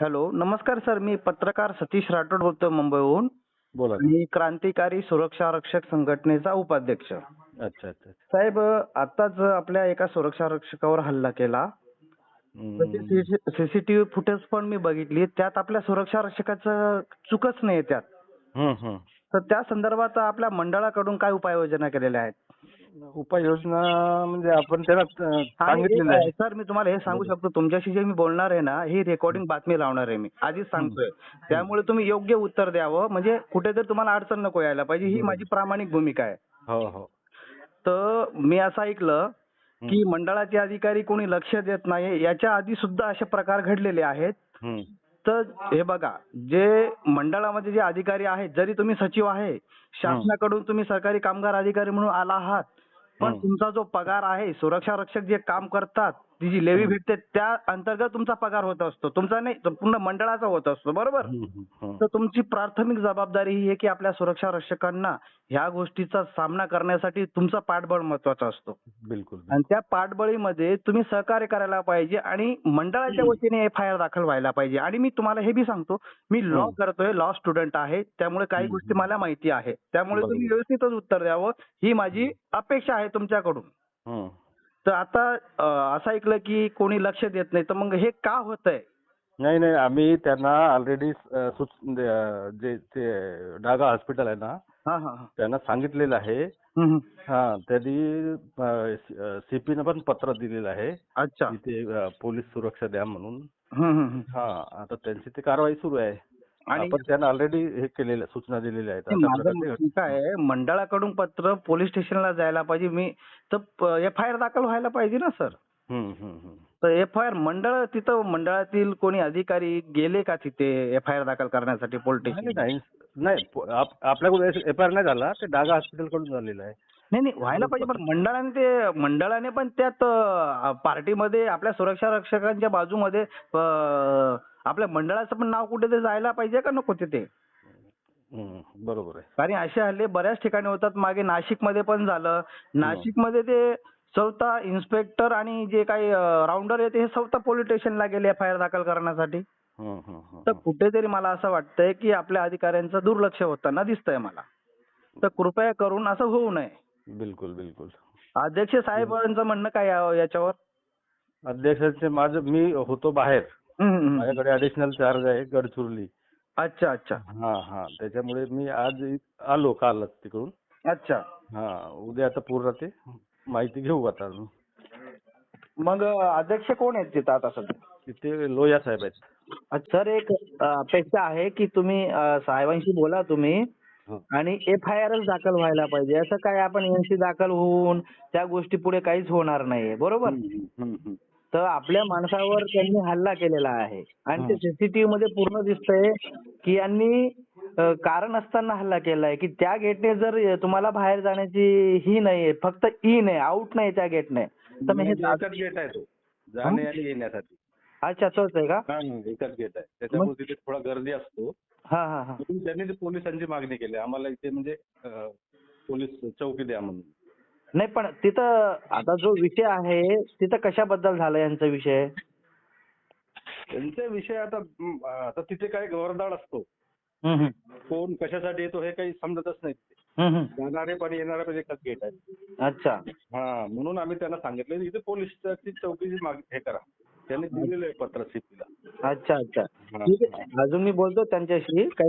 Hello नमस्कार sir मी पत्रकार सतीश राठोड बोलतोय मुंबईहून. बोला. मी क्रांतिकारी सुरक्षा रक्षक संघटनेचा उपाध्यक्ष. अच्छा अच्छा साहेब आताच आपल्या एका सुरक्षा रक्षकावर हल्ला केला. सीसीटीव्ही फुटेज पण मी बघितली. त्यात आपल्या सुरक्षा रक्षकाचं चुकच नाही त्यात. तर त्या संदर्भात आपल्या मंडळाकडून काय उपाययोजना केलेल्या आहेत? उपाययोजना म्हणजे आपण त्याला सांगितलेलं आहे. सर मी तुम्हाला हे सांगू शकतो. तुमच्याशी जे मी बोलणार आहे ना ही रेकॉर्डिंग बातमी लावणार आहे मी. आधीच सांगतोय. त्यामुळे तुम्ही योग्य उत्तर द्यावं. म्हणजे कुठेतरी तुम्हाला अडचण नको यायला पाहिजे. ही माझी प्रामाणिक भूमिका आहे. हो हो. तर मी असं ऐकलं की मंडळाचे अधिकारी कोणी लक्ष देत नाही याच्या आधी सुद्धा असे प्रकार घडलेले आहेत. तर हे बघा जे मंडळामध्ये जे अधिकारी आहेत जरी तुम्ही सचिव आहे शासनाकडून तुम्ही सरकारी कामगार अधिकारी म्हणून आला आहात पण. तुमचा जो पगार आहे सुरक्षा रक्षक जे काम करतात ती जी लेवी भेटते त्या अंतर्गत तुमचा पगार होत असतो तुमचा नाही तर पूर्ण मंडळाचा होत असतो बरोबर. तर तुमची प्राथमिक जबाबदारी ही आहे की आपल्या सुरक्षा रक्षकांना ह्या गोष्टीचा सामना करण्यासाठी तुमचा पाठबळ महत्त्वाचा असतो बिलकुल आणि त्या पाठबळीमध्ये तुम्ही सहकार्य करायला पाहिजे आणि मंडळाच्या वतीने एफ आय आर दाखल व्हायला पाहिजे आणि मी तुम्हाला हे बी सांगतो मी लॉ. करतोय लॉ स्टुडंट आहे त्यामुळे काही गोष्टी. मला माहिती आहे त्यामुळे. तुम्ही व्यवस्थितच उत्तर द्यावं ही माझी अपेक्षा आहे तुमच्याकडून. तर आता असं ऐकलं की कोणी लक्ष देत नाही तर मग हे का होतंय? नाही नाही आम्ही त्यांना ऑलरेडी जे ते डागा हॉस्पिटल आहे ना हा हा हा. त्यांना सांगितलेलं आहे. हं, त्यांनी सीपीनं पण पत्र दिलेलं आहे. अच्छा. की ते अं, पोलीस सुरक्षा द्या म्हणून. हं, आता त्यांची ती कारवाई सुरू आहे. आपण त्यांना ऑलरेडी हे केलेलं सूचना दिलेल्या आहेत. काय मंडळाकडून पत्र पोलीस स्टेशनला जायला पाहिजे. मी तर एफ आय आर दाखल व्हायला पाहिजे ना सर. तर एफ आय आर मंडळ तिथं मंडळातील कोणी अधिकारी गेले का तिथे एफ आय आर दाखल करण्यासाठी पोलीस नाही स्टेशन नाही. आपल्याकडून एफ आय आर नाही झाला ते डागा हॉस्पिटलकडून झालेलं आहे. नाही नाही व्हायला पाहिजे पण मंडळाने ते मंडळाने पण त्यात पार्टीमध्ये आपल्या सुरक्षा रक्षकांच्या बाजूमध्ये आपल्या मंडळाचं पण नाव कुठे जायला पाहिजे का नको तिथे? बरोबर आहे. कारण असे हल्ले बऱ्याच ठिकाणी होतात. मागे नाशिकमध्ये पण झालं. नाशिकमध्ये ते स्वतः इन्स्पेक्टर आणि जे काही राऊंडर आहेत हे स्वतः पोलीस स्टेशनला गेले एफ आय आर दाखल करण्यासाठी तर कुठेतरी मला असं वाटतंय की आपल्या अधिकाऱ्यांचं दुर्लक्ष होताना दिसतंय मला. तर कृपया करून असं होऊ नये. बिलकुल बिलकुल. अध्यक्ष साहेबांचं म्हणणं काय याच्यावर? अध्यक्षांचे माझं मी होतो बाहेर. माझ्याकडे ऍडिशनल चार्ज आहे गडचिरोली. अच्छा अच्छा. हा हा. त्याच्यामुळे मी आज आलो कालच तिकडून. अच्छा. हा उद्या आता पूर्ण ते माहिती घेऊ आता मग अध्यक्ष कोण आहेत तिथं आता सध्या? तिथे लोया साहेब आहेत. सर एक अ, अपेक्षा आहे की तुम्ही अ, साहेबांशी बोला तुम्ही हो. आणि एफ आय आरच दाखल व्हायला पाहिजे. असं काय आपण एनसी दाखल होऊन त्या गोष्टी पुढे काहीच होणार नाही बरोबर? हम्म, हम्म, हम्म. तर आपल्या माणसावर त्यांनी हल्ला केलेला आहे. आणि ते. सीसीटीव्ही मध्ये पूर्ण दिसतंय की यांनी कारण असताना हल्ला केलाय की त्या गेटने जर तुम्हाला बाहेर जाण्याची ही नाहीये फक्त इन आहे आउट नाही त्या गेटने. तर मग हे म्हणजे एकच गेट आहे तो जाणे आणि येण्यासाठी. अच्छा तोच आहे का? हा, एकच गेट आहे. त्याच्यामुळे तिथे थोडा गर्दी असतो. हा हा हा. त्यांनी पोलिसांची मागणी केली. आम्हाला इथे म्हणजे पोलीस चौकी द्या म्हणून. नाही पण तिथं आता जो विषय आहे तिथं कशाबद्दल झाला यांचा विषय? त्यांचा विषय आता आता तिथे काय गवरदाड असतो. हम्म, कोण कशासाठी येतो हे काही समजतच नाही हम्म, हम्म. जाणारे पण येणारे पण एकच गेट आहे. अच्छा. हा म्हणून आम्ही त्यांना सांगितलं इथे पोलीसची चौकीची माग हे करा. त्यांनी दिलेलं आहे पत्र सीपीला अच्छा अच्छा. ठीक आहे. अजून मी बोलतो त्यांच्याशी. काही